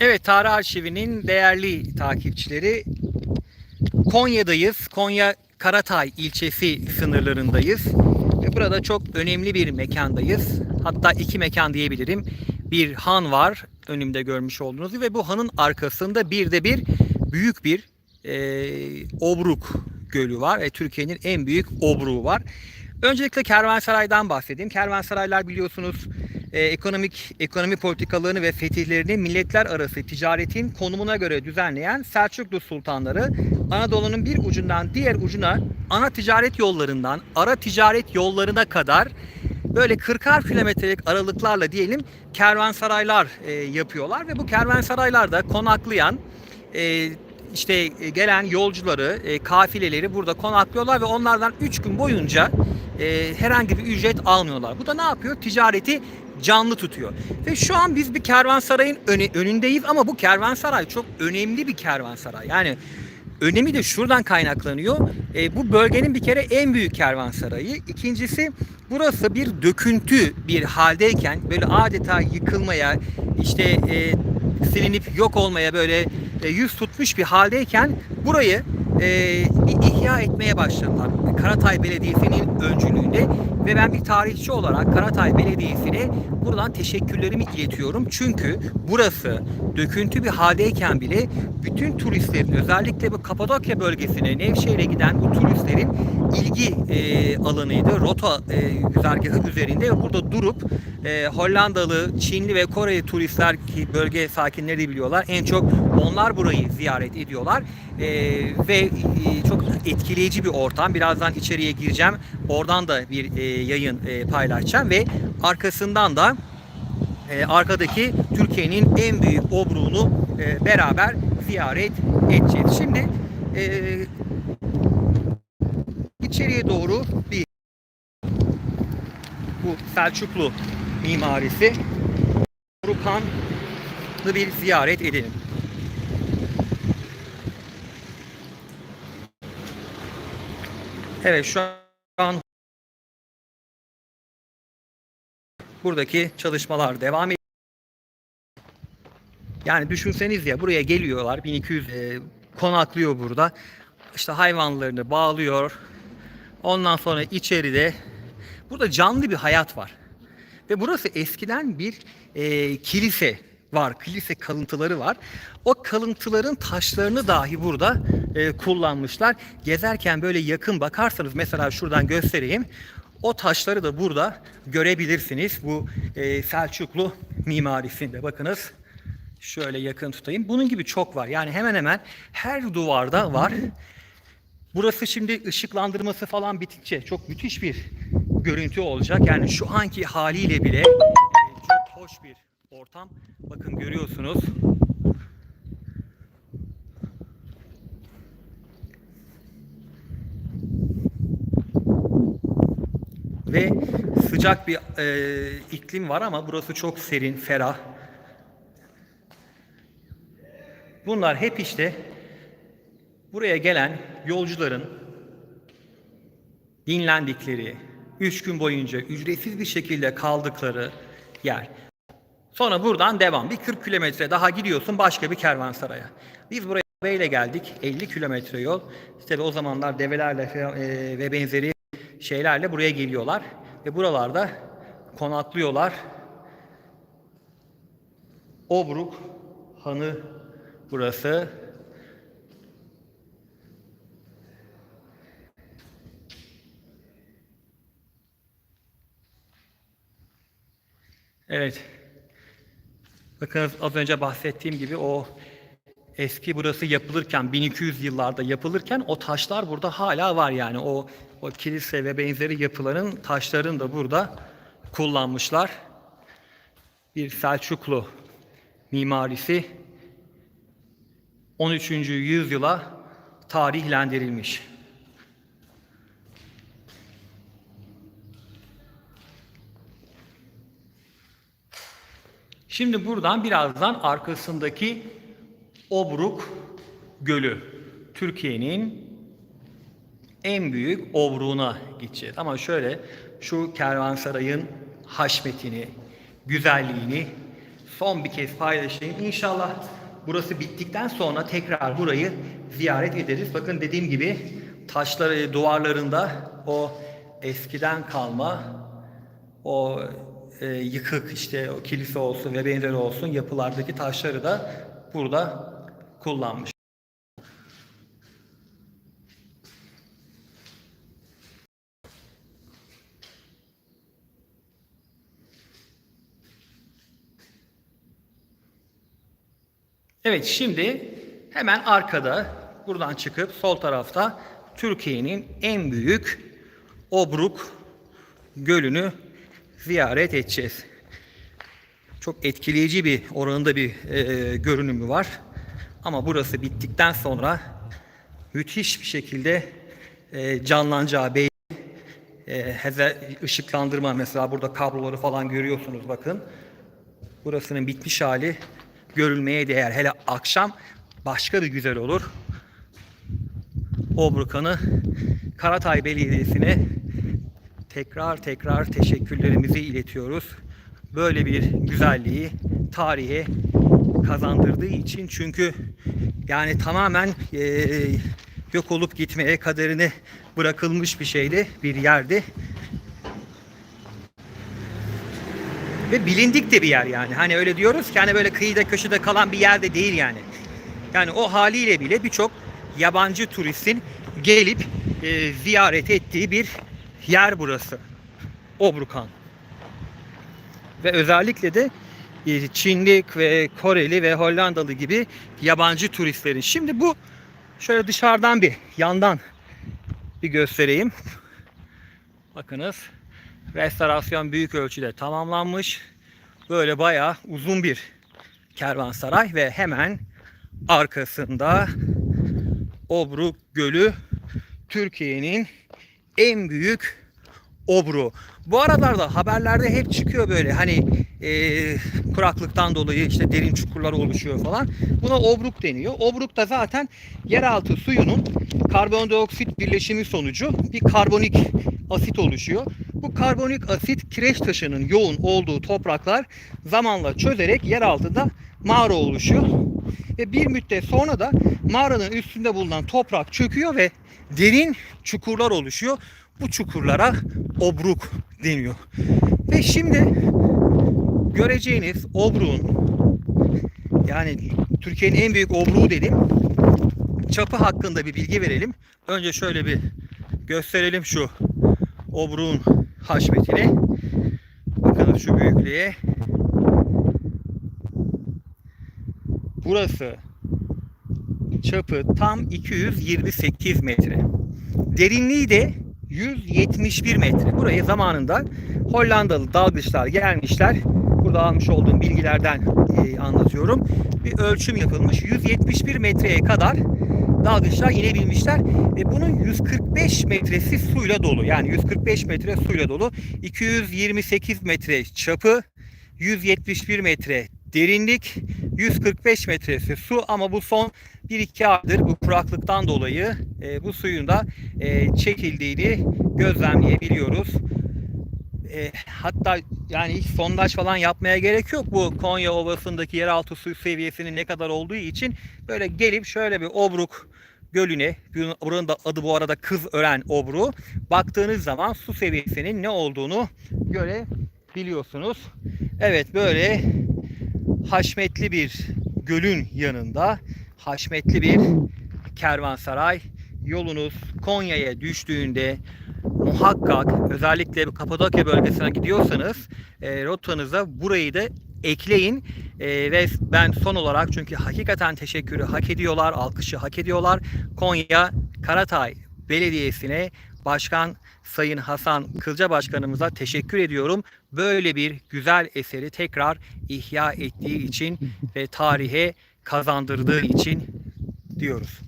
Evet, Tarih Arşivi'nin değerli takipçileri Konya'dayız. Konya Karatay ilçesi sınırlarındayız. Ve burada çok önemli bir mekandayız. Hatta iki mekan diyebilirim. Bir han var önümde görmüş olduğunuz ve bu hanın arkasında bir de bir büyük bir e, Obruk Gölü var. E, Türkiye'nin en büyük obruğu var. Öncelikle Kervansaray'dan bahsedeyim. Kervansaraylar biliyorsunuz e, ekonomik ekonomi politikalarını ve fetihlerini milletler arası ticaretin konumuna göre düzenleyen Selçuklu sultanları Anadolu'nun bir ucundan diğer ucuna ana ticaret yollarından ara ticaret yollarına kadar böyle 40'ar kilometrelik aralıklarla diyelim kervansaraylar e, yapıyorlar ve bu kervansaraylarda konaklayan e, işte e, gelen yolcuları, e, kafileleri burada konaklıyorlar ve onlardan 3 gün boyunca e, herhangi bir ücret almıyorlar. Bu da ne yapıyor? Ticareti canlı tutuyor. Ve şu an biz bir kervansarayın önündeyiz ama bu kervansaray çok önemli bir kervansaray. Yani önemi de şuradan kaynaklanıyor. E, bu bölgenin bir kere en büyük kervansarayı. İkincisi burası bir döküntü bir haldeyken böyle adeta yıkılmaya işte e, silinip yok olmaya böyle e, yüz tutmuş bir haldeyken burayı e, ihya etmeye başladılar. Karatay Belediyesi'nin öncülüğünde ve ben bir tarihçi olarak Karatay Belediyesi'ne buradan teşekkürlerimi iletiyorum. Çünkü burası döküntü bir haldeyken bile bütün turistlerin özellikle bu Kapadokya bölgesine Nevşehir'e giden bu turistlerin ilgi e, alanıydı. Rota e, güzergahı üzerinde ve burada durup e, Hollandalı, Çinli ve Koreli turistler ki bölge sakinleri de biliyorlar. En çok onlar burayı ziyaret ediyorlar. E, ve e, çok etkileyici bir ortam. Birazdan içeriye gireceğim. Oradan da bir e, yayın e, paylaşacağım ve arkasından da e, arkadaki Türkiye'nin en büyük obruğunu e, beraber ziyaret edeceğiz. Şimdi e, içeriye doğru bir bu Selçuklu mimarisi Rukan'ı bir ziyaret edelim. Evet şu an buradaki çalışmalar devam ediyor. Yani düşünseniz ya buraya geliyorlar 1200 e, konaklıyor burada. İşte hayvanlarını bağlıyor. Ondan sonra içeride burada canlı bir hayat var. Ve burası eskiden bir e, kilise var. Kilise kalıntıları var. O kalıntıların taşlarını dahi burada e, kullanmışlar. Gezerken böyle yakın bakarsanız mesela şuradan göstereyim. O taşları da burada görebilirsiniz. Bu e, Selçuklu mimarisinde. Bakınız şöyle yakın tutayım. Bunun gibi çok var. Yani hemen hemen her duvarda var. Burası şimdi ışıklandırması falan bitince çok müthiş bir görüntü olacak. Yani şu anki haliyle bile e, çok hoş bir ortam. Bakın görüyorsunuz. Ve sıcak bir e, iklim var ama burası çok serin, ferah. Bunlar hep işte buraya gelen yolcuların dinlendikleri, 3 gün boyunca ücretsiz bir şekilde kaldıkları yer. Sonra buradan devam. Bir 40 kilometre daha gidiyorsun başka bir kervansaraya. Biz buraya deveyle geldik. 50 kilometre yol. İşte o zamanlar develerle e, ve benzeri şeylerle buraya geliyorlar. Ve buralarda konaklıyorlar. Obruk Hanı burası. Evet. Bakın az önce bahsettiğim gibi o eski burası yapılırken 1200 yıllarda yapılırken o taşlar burada hala var yani o o kilise ve benzeri yapıların taşlarını da burada kullanmışlar. Bir Selçuklu mimarisi 13. yüzyıla tarihlendirilmiş. Şimdi buradan birazdan arkasındaki Obruk Gölü. Türkiye'nin en büyük obruğuna gideceğiz. Ama şöyle şu kervansarayın haşmetini, güzelliğini son bir kez paylaşayım. İnşallah burası bittikten sonra tekrar burayı ziyaret ederiz. Bakın dediğim gibi taşları duvarlarında o eskiden kalma o e, yıkık işte o kilise olsun ve benzeri olsun yapılardaki taşları da burada kullanmış. Evet şimdi hemen arkada buradan çıkıp sol tarafta Türkiye'nin en büyük Obruk Gölü'nü ziyaret edeceğiz. Çok etkileyici bir oranında bir e, görünümü var. Ama burası bittikten sonra müthiş bir şekilde e, canlanacağı belli. E, ışıklandırma mesela burada kabloları falan görüyorsunuz bakın. Burasının bitmiş hali görülmeye değer. Hele akşam başka bir güzel olur. Obrukan'ı Karatay Belediyesi'ne tekrar tekrar teşekkürlerimizi iletiyoruz. Böyle bir güzelliği tarihe kazandırdığı için çünkü yani tamamen eee, yok olup gitmeye kaderine bırakılmış bir şeydi, bir yerdi. Ve bilindik de bir yer yani. Hani öyle diyoruz ki hani böyle kıyıda köşede kalan bir yerde değil yani. Yani o haliyle bile birçok yabancı turistin gelip e, ziyaret ettiği bir yer burası. Obrukan. Ve özellikle de e, Çinli ve Koreli ve Hollandalı gibi yabancı turistlerin. Şimdi bu şöyle dışarıdan bir yandan bir göstereyim. Bakınız restorasyon büyük ölçüde tamamlanmış. Böyle bayağı uzun bir kervansaray ve hemen arkasında Obruk Gölü Türkiye'nin en büyük obru. Bu aralarda haberlerde hep çıkıyor böyle hani e, kuraklıktan dolayı işte derin çukurlar oluşuyor falan. Buna obruk deniyor. Obruk da zaten yeraltı suyunun karbondioksit birleşimi sonucu bir karbonik asit oluşuyor. Bu karbonik asit kireç taşının yoğun olduğu topraklar zamanla çözerek yer altında mağara oluşuyor. Ve bir müddet sonra da mağaranın üstünde bulunan toprak çöküyor ve derin çukurlar oluşuyor. Bu çukurlara obruk deniyor. Ve şimdi göreceğiniz obruğun yani Türkiye'nin en büyük obruğu dedim. Çapı hakkında bir bilgi verelim. Önce şöyle bir gösterelim şu obruğun haşmetini. Bakın şu büyüklüğe. Burası çapı tam 228 metre. Derinliği de 171 metre. Burayı zamanında Hollandalı dalgıçlar gelmişler. Burada almış olduğum bilgilerden e, anlatıyorum. Bir ölçüm yapılmış. 171 metreye kadar dalgıçlar inebilmişler ve bunun 145 metresi suyla dolu. Yani 145 metre suyla dolu. 228 metre çapı, 171 metre derinlik, 145 metresi su ama bu son 1-2 aydır bu kuraklıktan dolayı e, bu suyun da e, çekildiğini gözlemleyebiliyoruz. E, hatta yani hiç sondaj falan yapmaya gerek yok bu Konya Ovası'ndaki yeraltı su seviyesinin ne kadar olduğu için böyle gelip şöyle bir Obruk Gölü'ne, buranın da adı bu arada Kızören Obru, baktığınız zaman su seviyesinin ne olduğunu görebiliyorsunuz. Evet böyle haşmetli bir gölün yanında haşmetli bir kervansaray yolunuz Konya'ya düştüğünde muhakkak özellikle Kapadokya bölgesine gidiyorsanız e, rotanıza burayı da ekleyin E, ve ben son olarak çünkü hakikaten teşekkürü hak ediyorlar, alkışı hak ediyorlar. Konya Karatay Belediyesi'ne Başkan Sayın Hasan Kılca Başkanımıza teşekkür ediyorum. Böyle bir güzel eseri tekrar ihya ettiği için ve tarihe kazandırdığı için diyoruz.